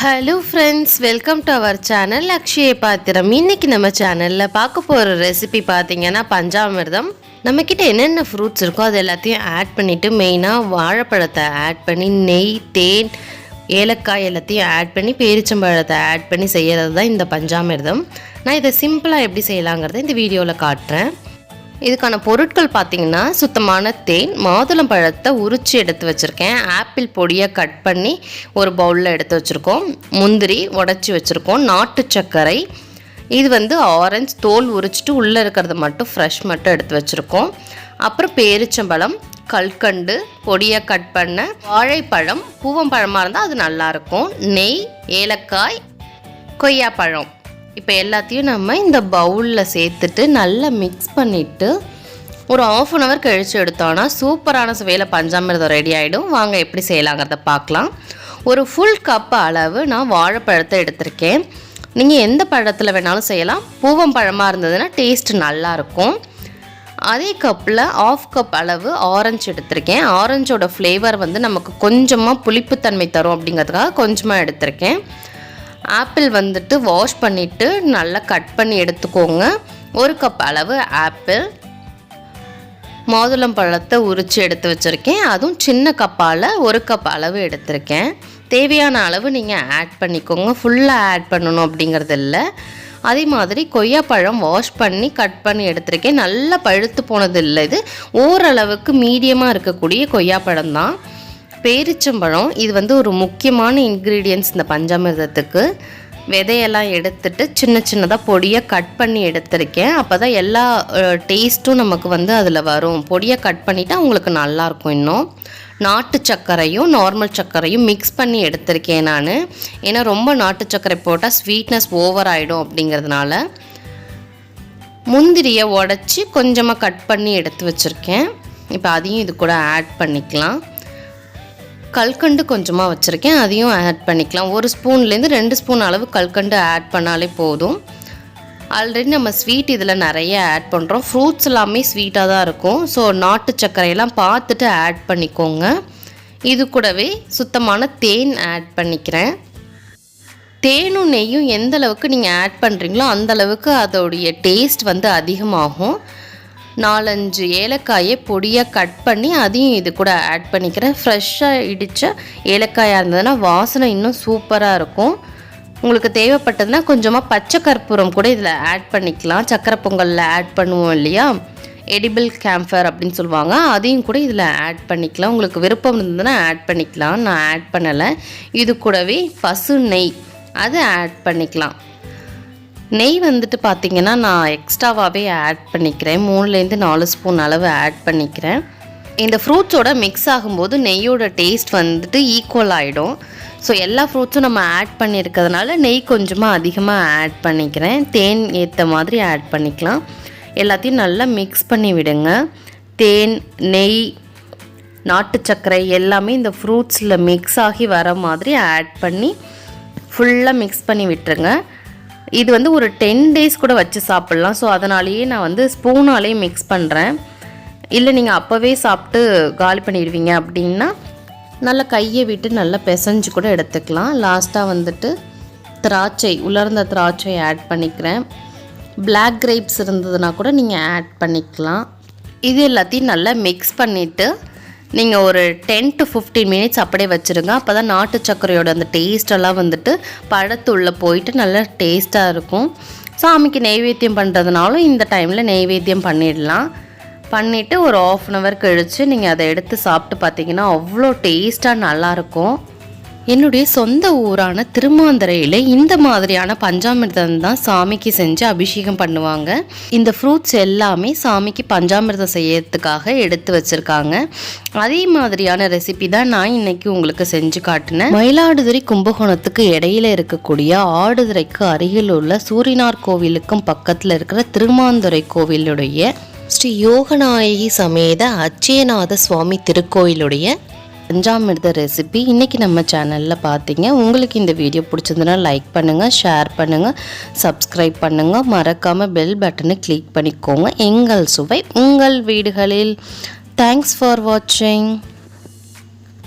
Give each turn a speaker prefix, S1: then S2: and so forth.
S1: Hello friends welcome to our channel Akshaya Pathram இன்னைக்கு நம்ம சேனலில் பார்க்க போகிற ரெசிபி பார்த்தீங்கன்னா பஞ்சாமிர்தம். நம்மக்கிட்ட என்னென்ன ஃப்ரூட்ஸ் இருக்கோ அது எல்லாத்தையும் ஆட் பண்ணிவிட்டு மெயினாக வாழைப்பழத்தை ஆட் பண்ணி நெய் தேன் ஏலக்காய் எல்லாத்தையும் ஆட் பண்ணி பேரிச்சம்பழத்தை ஆட் பண்ணி செய்கிறது தான் இந்த பஞ்சாமிர்தம். நான் இதை சிம்பிளாக எப்படி செய்யலாங்கிறத இந்த வீடியோவில் காட்டுறேன். இதுக்கான பொருட்கள் பார்த்தீங்கன்னா சுத்தமான தேன் மாதுளம் பழத்தை உரித்து எடுத்து வச்சுருக்கேன். ஆப்பிள் பொடியை கட் பண்ணி ஒரு பவுலில் எடுத்து வச்சுருக்கோம். முந்திரி உடச்சி வச்சுருக்கோம். நாட்டு சர்க்கரை. இது வந்து ஆரஞ்சு தோல் உரிச்சிட்டு உள்ளே இருக்கிறத மட்டும் ஃப்ரெஷ் மட்டும் எடுத்து வச்சுருக்கோம். அப்புறம் பேரிச்சம்பழம் கல்கண்டு பொடியை கட் பண்ண வாழைப்பழம் பூவம்பழமாக இருந்தால் அது நல்லாயிருக்கும் நெய் ஏலக்காய் கொய்யாப்பழம். இப்போ எல்லாத்தையும் நம்ம இந்த பவுலில் சேர்த்துட்டு நல்லா மிக்ஸ் பண்ணிவிட்டு ஒரு ஆஃப் அன் ஹவர் கழித்து எடுத்தோன்னா சூப்பரான சுவையில் பஞ்சாமிர்தம் ரெடி ஆகிடும் வாங்க எப்படி செய்யலாங்கிறத பார்க்கலாம். ஒரு ஃபுல் கப் அளவு நான் வாழைப்பழத்தை எடுத்திருக்கேன். நீங்கள் எந்த பழத்தில் வேணாலும் செய்யலாம். பூவம் பழமாக இருந்ததுன்னா டேஸ்ட் நல்லாயிருக்கும் அதே கப்பில் ஆஃப் கப் அளவு ஆரஞ்சு எடுத்திருக்கேன். ஆரஞ்சோட ஃப்ளேவர் வந்து நமக்கு கொஞ்சமாக புளிப்புத்தன்மை தரும் அப்படிங்கிறதுக்காக கொஞ்சமாக எடுத்திருக்கேன். ஆப்பிள் வந்துட்டு வாஷ் பண்ணிவிட்டு நல்லா கட் பண்ணி எடுத்துக்கோங்க. ஒரு கப் அளவு ஆப்பிள். மாதுளம் பழத்தை உரித்து எடுத்து வச்சுருக்கேன். அதுவும் சின்ன கப்பால் ஒரு கப் அளவு எடுத்திருக்கேன். தேவையான அளவு நீங்கள் ஆட் பண்ணிக்கோங்க. ஃபுல்லாக ஆட் பண்ணணும் அப்படிங்கிறது இல்லை. அதே மாதிரி கொய்யாப்பழம் வாஷ் பண்ணி கட் பண்ணி எடுத்திருக்கேன். நல்லா பழுத்து போனது இல்லை இது. ஓரளவுக்கு மீடியமாக இருக்கக்கூடிய கொய்யாப்பழம் தான். பேரிச்சம்பழம் இது வந்து ஒரு முக்கியமான இன்க்ரீடியன்ஸ் இந்த பஞ்சாமிர்தத்துக்கு. விதையெல்லாம் எடுத்துட்டு சின்ன சின்னதாக பொடியை கட் பண்ணி எடுத்திருக்கேன். அப்போ தான் எல்லா டேஸ்ட்டும் நமக்கு வந்து அதில் வரும். பொடியை கட் பண்ணிவிட்டு உங்களுக்கு நல்லாயிருக்கும் இன்னும். நாட்டு சர்க்கரையும் நார்மல் சர்க்கரையும் மிக்ஸ் பண்ணி எடுத்திருக்கேன் நான். ஏன்னா ரொம்ப நாட்டு சர்க்கரை போட்டால் ஸ்வீட்னஸ் ஓவர் ஆகிடும் அப்படிங்கிறதுனால. முந்திரியை உடச்சி கொஞ்சமாக கட் பண்ணி எடுத்து வச்சுருக்கேன். இப்போ அதையும் இது கூட ஆட் பண்ணிக்கலாம். கல்கண்டு கொஞ்சமாக வச்சுருக்கேன். அதையும் ஆட் பண்ணிக்கலாம். ஒரு ஸ்பூன்லேருந்து ரெண்டு ஸ்பூன் அளவு கல்கண்டு ஆட் பண்ணாலே போதும். ஆல்ரெடி நம்ம ஸ்வீட் இதில் நிறைய ஆட் பண்ணுறோம் ஃப்ரூட்ஸ் எல்லாமே ஸ்வீட்டாக தான் இருக்கும். ஸோ நாட்டு சர்க்கரையெல்லாம் பார்த்துட்டு ஆட் பண்ணிக்கோங்க. இது கூடவே சுத்தமான தேன் ஆட் பண்ணிக்கிறேன். தேனும் நெய்யும் எந்த அளவுக்கு நீங்கள் ஆட் பண்ணுறீங்களோ அந்த அளவுக்கு அதோடைய டேஸ்ட் வந்து அதிகமாகும். நாலஞ்சு ஏலக்காயை பொடியாக கட் பண்ணி அதையும் இது கூட ஆட் பண்ணிக்கிறேன். ஃப்ரெஷ்ஷாக இடித்த ஏலக்காயாக இருந்ததுன்னா வாசனை இன்னும் சூப்பராக இருக்கும். உங்களுக்கு தேவைப்பட்டதுன்னா கொஞ்சமாக பச்சை கற்பூரம் கூட இதில் ஆட் பண்ணிக்கலாம். சக்கரை பொங்கலில் ஆட் பண்ணுவோம் இல்லையா? எடிபிள் கேம்ஃபர் அப்படின்னு சொல்லுவாங்க. அதையும் கூட இதில் ஆட் பண்ணிக்கலாம். உங்களுக்கு விருப்பம் இருந்ததுன்னா ஆட் பண்ணிக்கலாம். நான் ஆட் பண்ணலை. இது கூடவே பசு நெய் அதை ஆட் பண்ணிக்கலாம். நெய் வந்துட்டு பார்த்திங்கன்னா நான் எக்ஸ்ட்ராவாகவே ஆட் பண்ணிக்கிறேன். மூணுலேருந்து நாலு ஸ்பூன் அளவு ஆட் பண்ணிக்கிறேன். இந்த ஃப்ரூட்ஸோட மிக்ஸ் ஆகும்போது நெய்யோட டேஸ்ட் வந்துட்டு ஈக்குவல் ஆகிடும் ஸோ எல்லா ஃப்ரூட்ஸும் நம்ம ஆட் பண்ணியிருக்கிறதுனால நெய் கொஞ்சமாக அதிகமாக ஆட் பண்ணிக்கிறேன். தேன் ஏற்ற மாதிரி ஆட் பண்ணிக்கலாம். எல்லாத்தையும் நல்லா மிக்ஸ் பண்ணி விடுங்க. தேன் நெய் நாட்டு சர்க்கரை எல்லாமே இந்த ஃப்ரூட்ஸில் மிக்ஸ் ஆகி வர மாதிரி ஆட் பண்ணி ஃபுல்லாக மிக்ஸ் பண்ணி விட்டுருங்க. இது வந்து ஒரு டென் டேஸ் கூட வச்சு சாப்பிட்லாம். ஸோ அதனாலேயே நான் வந்து ஸ்பூனாலேயே மிக்ஸ் பண்ணுறேன் இல்லை நீங்கள் அப்போவே சாப்பிட்டு காலி பண்ணிடுவீங்க அப்படின்னா நல்லா கையை விட்டு நல்லா பிசைஞ்சு கூட எடுத்துக்கலாம். லாஸ்ட்டாக வந்துட்டு திராட்சை உலர்ந்த திராட்சை ஆட் பண்ணிக்கிறேன். பிளாக் கிரேப்ஸ் இருந்ததுன்னா கூட நீங்கள் ஆட் பண்ணிக்கலாம். இது எல்லாத்தையும் நல்லா மிக்ஸ் பண்ணிவிட்டு நீங்கள் ஒரு டென் டு ஃபிஃப்டீன் மினிட்ஸ் அப்படியே வச்சுருங்க. அப்போ தான் நாட்டு சர்க்கரையோட அந்த டேஸ்டெல்லாம் வந்துட்டு பழத்துள்ளே போயிட்டு நல்லா டேஸ்ட்டாக இருக்கும். சாமிக்கு நெய்வேத்தியம் பண்ணுறதுனாலும் இந்த டைமில் நெய்வேத்தியம் பண்ணிடலாம். பண்ணிவிட்டு ஒரு ஆஃப் அன் ஹவர் கழித்து நீங்கள் அதை எடுத்து சாப்பிட்டு பார்த்தீங்கன்னா அவ்வளோ டேஸ்ட்டாக நல்லாயிருக்கும் என்னுடைய சொந்த ஊரான திருமாந்தரையில் இந்த மாதிரியான பஞ்சாமிர்தம் தான் சாமிக்கு செஞ்சு அபிஷேகம் பண்ணுவாங்க. இந்த ஃப்ரூட்ஸ் எல்லாமே சாமிக்கு பஞ்சாமிர்தம் செய்யறதுக்காக எடுத்து வச்சுருக்காங்க. அதே மாதிரியான ரெசிபி தான் நான் இன்னைக்கு உங்களுக்கு செஞ்சு காட்டினேன். மயிலாடுதுறை கும்பகோணத்துக்கு இடையில இருக்கக்கூடிய ஆடுதுறைக்கு அருகில் உள்ள சூரியனார் கோவிலுக்கும் பக்கத்தில் இருக்கிற திருமாந்துறை கோவிலுடைய ஸ்ரீ யோகநாயகி சமேத அச்சயநாத சுவாமி திருக்கோயிலுடைய பஞ்சாமிர்த ரெசிபி இன்றைக்கி நம்ம சேனலில் பார்த்தீங்க உங்களுக்கு இந்த வீடியோ பிடிச்சிருந்தனா லைக் பண்ணுங்கள் ஷேர் பண்ணுங்கள் சப்ஸ்கிரைப் பண்ணுங்கள் மறக்காமல் பெல் பட்டனை கிளிக் பண்ணிக்கோங்க. எங்கள் சுவை உங்கள் வீடுகளில். தேங்க்ஸ் ஃபார் வாட்சிங்